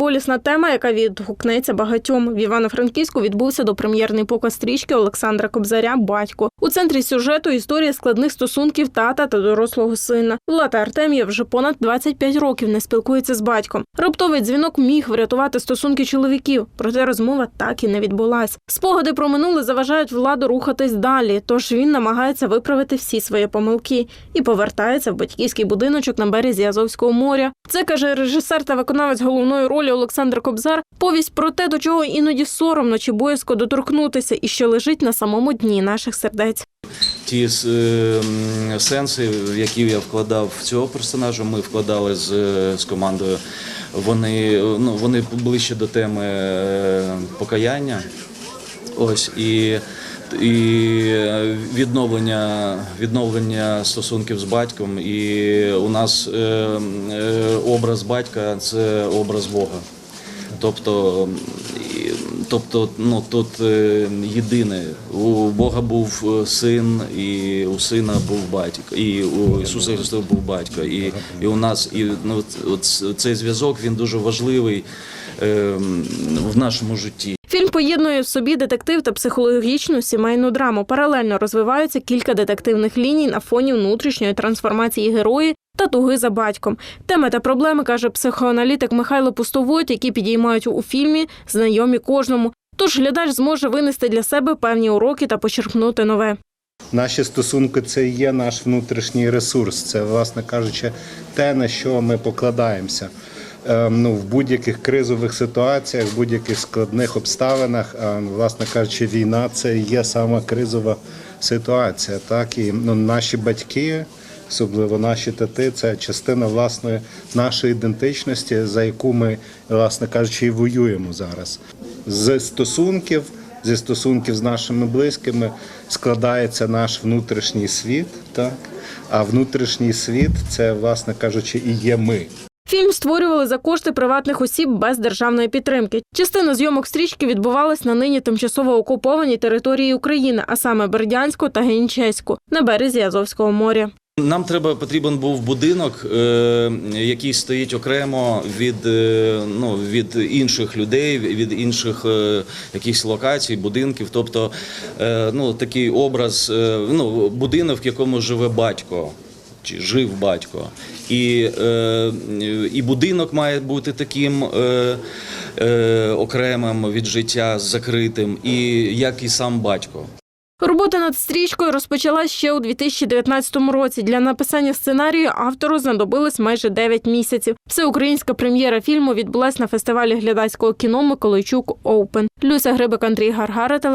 болісна тема, яка відгукнеться багатьом. В Івано-Франківську відбувся допрем'єрний показ стрічки Олександра Кобзаря Батько. У центрі сюжету історія складних стосунків тата та дорослого сина. Влада Артем'єв вже понад 25 років не спілкується з батьком. Раптовий дзвінок міг врятувати стосунки чоловіків, проте розмова так і не відбулась. Спогади про минуле заважають владу рухатись далі, тож він намагається виправити всі свої помилки і повертається в батьківський будиночок на березі Азовського моря. Це каже режисер та виконавець головної ролі Олександр Кобзар. Повість про те, до чого іноді соромно чи боязко доторкнутися, і що лежить на самому дні наших сердець. Ті е, сенси, які я вкладав в цього персонажа, ми вкладали з, е, з командою. Вони, ну, вони ближче до теми е, покаяння. Ось і, і відновлення, відновлення стосунків з батьком. І у нас е, е, образ батька це образ Бога. Тобто, тобто ну, тут е, єдине. У Бога був е, син, і у сина був батько, і у Ісуса Христа був батько. І, і у нас і, ну, цей зв'язок дуже важливий е, в нашому житті. Поєднує в собі детектив та психологічну сімейну драму. Паралельно розвиваються кілька детективних ліній на фоні внутрішньої трансформації герої та туги за батьком. Теми та проблеми каже психоаналітик Михайло Пустовойт, які підіймають у фільмі, знайомі кожному. Тож глядач зможе винести для себе певні уроки та почерпнути нове. Наші стосунки це є наш внутрішній ресурс. Це, власне кажучи, те, на що ми покладаємося. Ем, Ну, в будь-яких кризових ситуаціях, в будь-яких складних обставинах, власне кажучи, війна це є сама кризова ситуація. Так і ну, наші батьки, особливо наші тати, це частина власної нашої ідентичності, за яку ми, власне кажучи, і воюємо зараз. З стосунків зі стосунків з нашими близькими складається наш внутрішній світ, так? а внутрішній світ це, власне кажучи, і є ми. Фільм створювали за кошти приватних осіб без державної підтримки. Частина зйомок стрічки відбувалась на нині тимчасово окупованій території України, а саме Бердянську та Генічеську на березі Азовського моря. Нам треба потрібен був будинок, е, який стоїть окремо від, е, ну, від інших людей, від інших е, якихось локацій, будинків. Тобто ну, такий образ, ну, будинок, в якому живе батько. Чи жив батько, і, е, і будинок має бути таким е, е, окремим від життя, закритим, і як і сам батько. Робота над стрічкою розпочалась ще у 2019 році. Для написання сценарію автору знадобилось майже 9 місяців. Всеукраїнська прем'єра фільму відбулась на фестивалі глядацького кіно Миколайчук Оупен. Люся Грибик, Андрій Гаргара, телеканал.